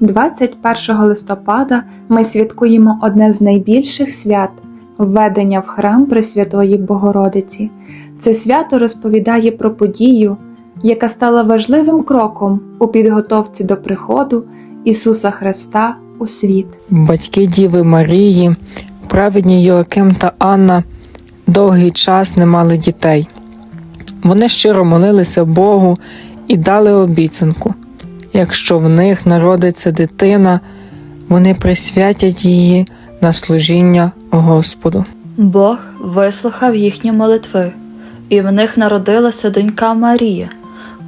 21 листопада ми святкуємо одне з найбільших свят введення в храм Пресвятої Богородиці. Це свято розповідає про подію, яка стала важливим кроком у підготовці до приходу Ісуса Христа у світ. Батьки Діви Марії, праведні Йоаким та Анна, довгий час не мали дітей. Вони щиро молилися Богу і дали обіцянку. Якщо в них народиться дитина, вони присвятять її на служіння Господу. Бог вислухав їхні молитви, і в них народилася донька Марія.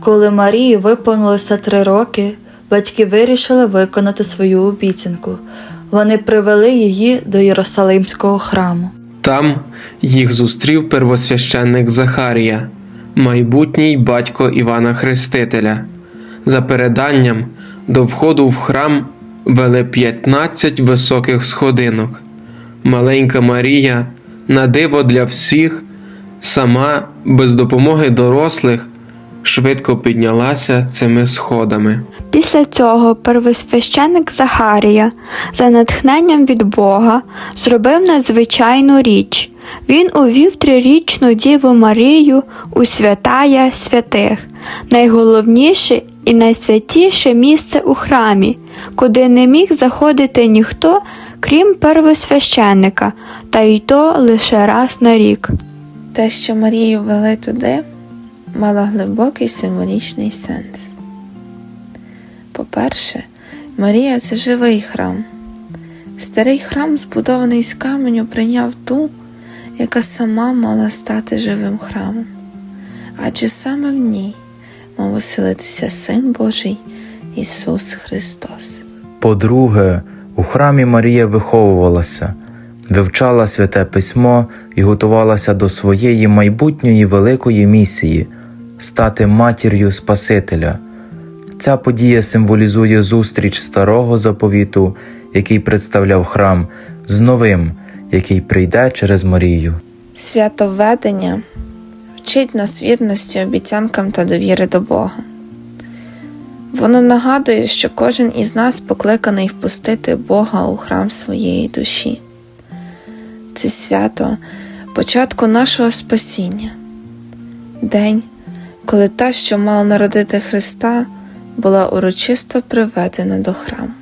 Коли Марії виповнилося три роки, батьки вирішили виконати свою обіцянку. Вони привели її до Єрусалимського храму. Там їх зустрів первосвященник Захарія, майбутній батько Івана Хрестителя. За переданням, до входу в храм вели 15 високих сходинок. Маленька Марія, на диво для всіх, сама без допомоги дорослих, швидко піднялася цими сходами. Після цього первосвященик Захарія, за натхненням від Бога, зробив надзвичайну річ. Він увів трирічну Діву Марію у святая святих, найголовніше і найсвятіше місце у храмі, куди не міг заходити ніхто, крім первосвященика, та й то лише раз на рік. Те, що Марію вели туди, мало глибокий символічний сенс. По-перше, Марія це живий храм. Старий храм, збудований з каменю, прийняв ту, яка сама мала стати живим храмом. Адже саме в ній мав оселитися Син Божий Ісус Христос. По-друге, у храмі Марія виховувалася, вивчала святе письмо і готувалася до своєї майбутньої великої місії стати матір'ю Спасителя. Ця подія символізує зустріч старого заповіту, який представляв храм, з новим, який прийде через Марію. Святовведення вчить нас вірності обіцянкам та довіри до Бога. Воно нагадує, що кожен із нас покликаний впустити Бога у храм своєї душі. Це свято початку нашого спасіння, день, коли та, що мала народити Христа, була урочисто приведена до храму.